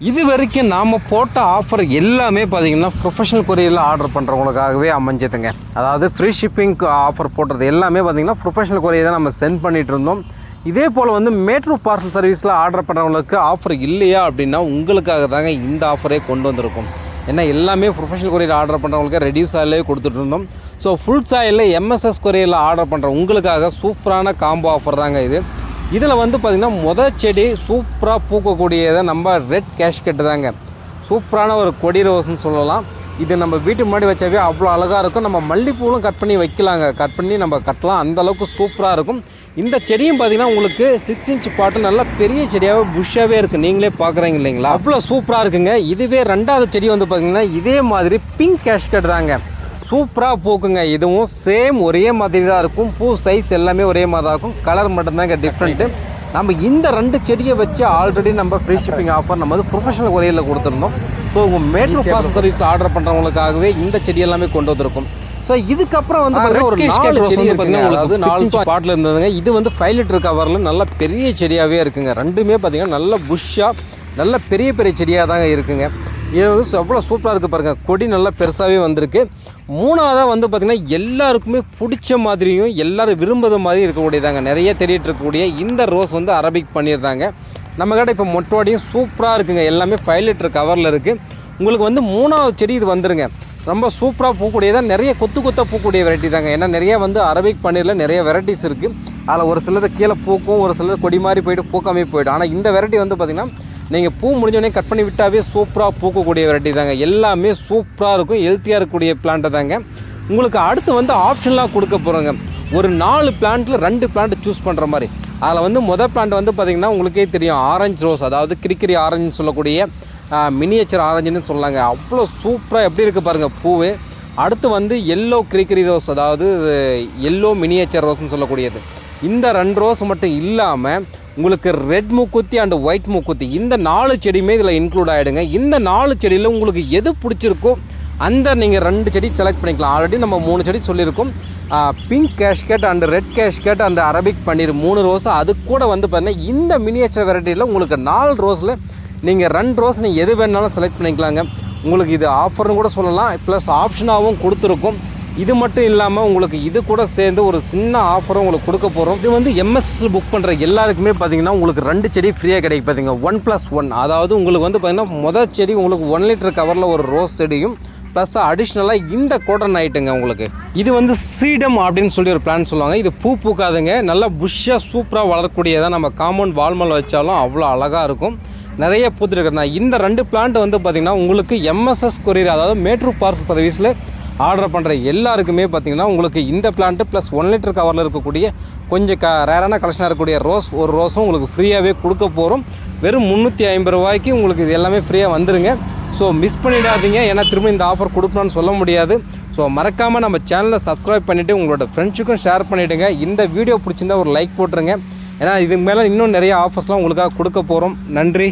இது வரைக்கும் நாம் போட்ட ஆஃபர் எல்லாமே பார்த்தீங்கன்னா ப்ரொஃபஷனல் கொரியரில் ஆர்டர் பண்ணுறவங்களுக்காகவே அமைஞ்சதுங்க. அதாவது ஃப்ரீ ஷிப்பிங்க்கு ஆஃபர் போட்டது எல்லாமே பார்த்தீங்கன்னா ப்ரொஃபஷனல் கொரியர் தான் நம்ம சென்ட் பண்ணிட்டு இருந்தோம். இதே போல் வந்து மேட்ரோ பார்சல் சர்வீஸில் ஆர்டர் பண்ணுறவங்களுக்கு ஆஃபர் இல்லையா அப்படின்னா உங்களுக்காக தாங்க இந்த ஆஃபரே கொண்டு வந்திருக்கும். ஏன்னா எல்லாமே ப்ரொஃபஷனல் கொரியர் ஆர்டர் பண்ணுறவங்களுக்கு ரெடியூஸ் ஆயிலே கொடுத்துட்டு இருந்தோம். ஸோ ஃபுல் சாயில் எம்எஸ்எஸ் கொரியரில் ஆர்டர் பண்ணுற உங்களுக்காக சூப்பரான காம்போ ஆஃபர் தாங்க இது. இதில் வந்து பார்த்திங்கன்னா முத செடி சூப்பராக பூக்கக்கூடியதை நம்ம ரெட் கேஷ்கெட்டு தாங்க சூப்பரான ஒரு கொடி ரோஸ்ன்னு சொல்லலாம். இது நம்ம வீட்டு முன்னாடி வச்சாவே அவ்வளோ அழகாக இருக்கும். நம்ம மல்லிப்பூவும் கட் பண்ணி வைக்கலாங்க. கட் பண்ணி நம்ம கட்டலாம். அந்தளவுக்கு சூப்பராக இருக்கும். இந்த செடியும் பார்த்தீங்கன்னா உங்களுக்கு சிக்ஸ் இன்ச் பாட்டு நல்லா பெரிய செடியாகவே புஷ்ஷாகவே இருக்குது நீங்களே பார்க்குறீங்க இல்லைங்களா? அவ்வளோ சூப்பராக இருக்குங்க. இதுவே ரெண்டாவது செடி வந்து பார்த்திங்கன்னா இதே மாதிரி பிங்க் கேஷ்கட் தாங்க சூப்பராக பூக்குங்க. இதுவும் சேம் ஒரே மாதிரி தான் இருக்கும். பூ சைஸ் எல்லாமே ஒரே மாதிரி தான் இருக்கும். கலர் மட்டும்தாங்க டிஃப்ரெண்ட்டு நம்ம இந்த ரெண்டு செடியை வச்சு ஆல்ரெடி நம்ம ஃப்ரீ ஷிப்பிங் ஆஃபர் நம்ம வந்து ப்ரொஃபஷனல் கொரியரில் கொடுத்துருந்தோம். ஸோ உங்கள் மேட்ரோ பார்சல் சர்வீஸில் ஆர்டர் பண்ணுறவங்களுக்காகவே இந்த செடி எல்லாமே கொண்டு வந்திருக்கும். ஸோ இதுக்கப்புறம் வந்து பார்த்தீங்கன்னா ஒரு நாலு செடி பார்த்தீங்கன்னா அதாவது நாலு ஸ்பாட்டில் இருந்ததுங்க. இது வந்து ஃபைவ் லிட்டர் கவரில் நல்ல பெரிய செடியாகவே இருக்குங்க. ரெண்டுமே பார்த்தீங்கன்னா நல்ல புஷ்ஷாக நல்ல பெரிய பெரிய செடியாக தாங்க இருக்குங்க. இது வந்து எவ்வளோ சூப்பராக இருக்குது பாருங்கள் கொடி நல்லா பெருசாகவே வந்திருக்கு. மூணாவதாக வந்து பார்த்திங்கன்னா எல்லாருக்குமே பிடிச்ச மாதிரியும் எல்லோரும் விரும்புகிற மாதிரி இருக்கக்கூடியதாங்க. நிறைய தேடிட்டு இருக்கக்கூடிய இந்த ரோஸ் வந்து அரபிக் பண்ணியிருந்தாங்க. நம்ம கிட்ட இப்போ மொட்டோடையும் சூப்பராக இருக்குங்க. எல்லாமே ஃபைவ் லிட்டர் கவரில் இருக்குது உங்களுக்கு வந்து மூணாவது செடி இது வந்துருங்க. ரொம்ப சூப்பராக பூக்கூடியதான் நிறைய கொத்து கொத்தாக பூக்கூடிய வெரைட்டி தாங்க. ஏன்னா நிறைய வந்து அரபிக் பன்னீரில் நிறைய வெரைட்டிஸ் இருக்குது அதில் ஒரு சிலது கீழே பூக்கும் ஒரு சிலது கொடி மாதிரி போயிட்டு பூக்காமே போயிடும். ஆனால் இந்த வெரைட்டி வந்து பார்த்திங்கன்னா நீங்கள் பூ முடிஞ்சோடனே கட் பண்ணி விட்டாவே சூப்பராக பூக்கக்கூடிய வெரைட்டி தாங்க. எல்லாமே சூப்பராக இருக்கும் ஹெல்த்தியாக இருக்கக்கூடிய பிளான்ட்டை தாங்க. உங்களுக்கு அடுத்து வந்து ஆப்ஷன்லாம் கொடுக்க போகிறோங்க ஒரு நாலு பிளான்ட்டில் ரெண்டு பிளான்ட் சூஸ் பண்ணுற மாதிரி. அதில் வந்து மொதல் பிளான்ட் வந்து பார்த்திங்கன்னா உங்களுக்கே தெரியும் ஆரஞ்சு ரோஸ் அதாவது கிரிக்கிரி ஆரஞ்சுன்னு சொல்லக்கூடிய மினியேச்சர் ஆரஞ்சுன்னு சொல்லாங்க அவ்வளோ சூப்பராக எப்படி இருக்குது பாருங்கள் பூவு. அடுத்து வந்து எல்லோ கிரிக்கிரி ரோஸ் அதாவது எல்லோ மினியேச்சர் ரோஸ்ன்னு சொல்லக்கூடியது. இந்த ரெண்டு ரோஸ் மட்டும் இல்லாமல் உங்களுக்கு ரெட் மூக்குத்தி அண்ட் ஒயிட் மூக்குத்தி. இந்த நாலு செடியுமே இதில் இன்க்ளூட் ஆகிடுங்க இந்த நாலு செடியில் உங்களுக்கு எது பிடிச்சிருக்கோ அந்த நீங்கள் ரெண்டு செடி செலக்ட் பண்ணிக்கலாம். ஆல்ரெடி நம்ம மூணு செடி சொல்லியிருக்கோம். Pink cascade and red cascade and Arabic பன்னீர் மூணு ரோஸ் அது கூட வந்து பார்த்தீங்கன்னா இந்த மினியேச்சர் வெரைட்டியில் உங்களுக்கு நாலு ரோஸில் நீங்கள் ரெண்டு ரோஸ் நீங்கள் எது வேணாலும் செலக்ட் பண்ணிக்கலாங்க. உங்களுக்கு இது ஆஃபர்னு கூட சொல்லலாம். ப்ளஸ் ஆப்ஷனாகவும் கொடுத்துருக்கும். இது மட்டும் இல்லாமல் உங்களுக்கு இது கூட சேர்ந்து ஒரு சின்ன ஆஃபரும் உங்களுக்கு கொடுக்க போகிறோம் இது வந்து எம்எஸ்எஸ்ல புக் பண்ணுற எல்லாருக்குமே பார்த்தீங்கன்னா உங்களுக்கு ரெண்டு செடி ஃப்ரீயாக கிடைக்கும் பார்த்தீங்க ஒன் ப்ளஸ் ஒன் அதாவது உங்களுக்கு வந்து பார்த்தீங்கன்னா மொதல் செடி உங்களுக்கு ஒன் லிட்டர் கவரில் ஒரு ரோஸ் செடியும் ப்ளஸ் அடிஷ்னலாக இந்த கோட்டன் ஆயிட்டுங்க உங்களுக்கு. இது வந்து சீடம் அப்படின்னு சொல்லி ஒரு பிளான் சொல்லுவாங்க. இது பூ பூக்காதுங்க. நல்லா புஷ்ஷாக சூப்பராக வளரக்கூடியதாக நம்ம காம்பவுண்ட் வால்மல் வச்சாலும் அவ்வளோ அழகாக இருக்கும். நிறைய பூத்துட்டு இருக்கிறதா. இந்த ரெண்டு பிளான்ட் வந்து பார்த்திங்கன்னா உங்களுக்கு எம்எஸ்எஸ் கொரியர் அதாவது மேட்ரு பார்சல் சர்வீஸில் ஆர்டர் பண்ணுற எல்லாருக்குமே பார்த்தீங்கன்னா உங்களுக்கு இந்த பிளான்ட்டு ப்ளஸ் ஒன் லிட்டர் கவரில் இருக்கக்கூடிய கொஞ்சம் க ரேரான கலெக்ஷனாக இருக்கக்கூடிய ரோஸ் ஒரு ரோஸும் உங்களுக்கு ஃப்ரீயாகவே கொடுக்க போகிறோம் வெறும் முந்நூற்றி ஐம்பது ரூபாய்க்கு உங்களுக்கு இது எல்லாமே ஃப்ரீயாக வந்துருங்க. ஸோ மிஸ் பண்ணிடாதீங்க. ஏன்னா திரும்ப இந்த ஆஃபர் கொடுக்கணும்னு சொல்ல முடியாது. ஸோ மறக்காமல் நம்ம சேனலை சப்ஸ்கிரைப் பண்ணிவிட்டு உங்களோட ஃப்ரெண்ட்ஸுக்கும் ஷேர் பண்ணிவிடுங்க இந்த வீடியோ பிடிச்சிருந்தா ஒரு லைக் போட்டுருங்க. ஏன்னா இதுக்கு மேலே இன்னும் நிறைய ஆஃபர்ஸ்லாம் உங்களுக்காக கொடுக்க போகிறோம் நன்றி.